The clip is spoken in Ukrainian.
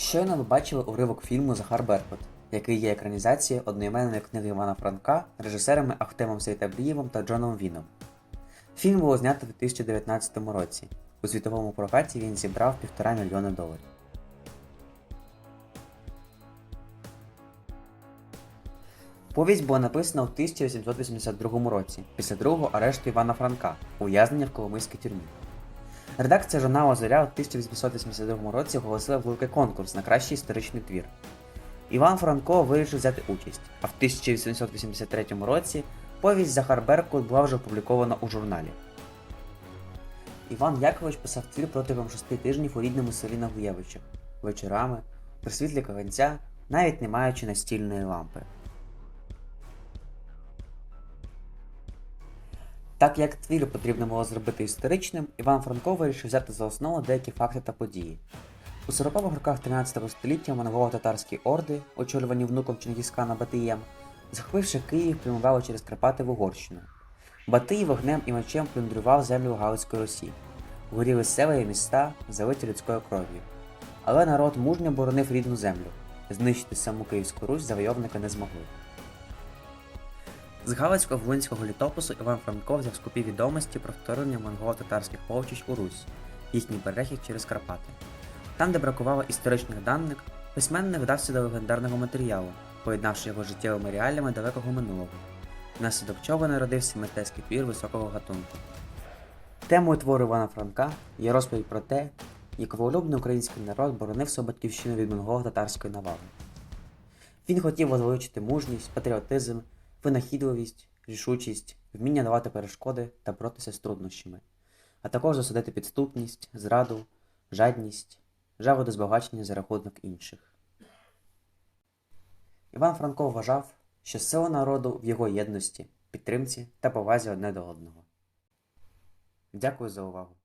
Щойно ви бачили уривок фільму Захар Беркут, який є екранізацією одноіменної книги Івана Франка режисерами Ахтемом Сейтаблієвим та Джоном Віном. Фільм було знято у 2019 році. У світовому прокаті він зібрав півтора мільйони доларів. Повість була написана у 1882 році, після другого арешту Івана Франка, ув'язнення в Коломийській тюрмі. Редакція журналу Зоря у 1882 році оголосила великий конкурс на кращий історичний твір. Іван Франко вирішив взяти участь, а в 1883 році повість Захар Беркут була вже опублікована у журналі. Іван Якович писав твір протягом шести тижнів у рідному селі Нагуєвичах, вечорами, при світлі каганця, навіть не маючи настільної лампи. Так як твір потрібно було зробити історичним, Іван Франко вирішив взяти за основу деякі факти та події. У 40-х роках 13 століття монголо-татарські орди, очолювані внуком Чингісхана Батиєм, захопивши Київ, прямували через Карпати в Угорщину. Батий вогнем і мечем плюндрував землю Галицької Русі. Горіли села і міста, залиті людською кров'ю. Але народ мужньо боронив рідну землю. Знищити саму Київську Русь завойовники не змогли. З Галицького волинського літопису Іван Франко взяв скупі відомості про вторгнення монголо-татарських полчищ у Русь, їхній перехід через Карпати. Там, де бракувало історичних даних, письменник вдався до легендарного матеріалу, поєднавши його життєвими реаліями далекого минулого, внаслідок чого народився мистецький твір високого гатунку. Темою твору Івана Франка є розповідь про те, як волелюбний український народ боронив свою батьківщину від монголо-татарської навали. Він хотів возвеличити мужність, патріотизм, винахідливість, рішучість, вміння давати перешкоди та боротися з труднощами, а також засудити підступність, зраду, жадність, жагу до збагачення за рахунок інших. Іван Франко вважав, що сила народу в його єдності, підтримці та повазі одне до одного. Дякую за увагу.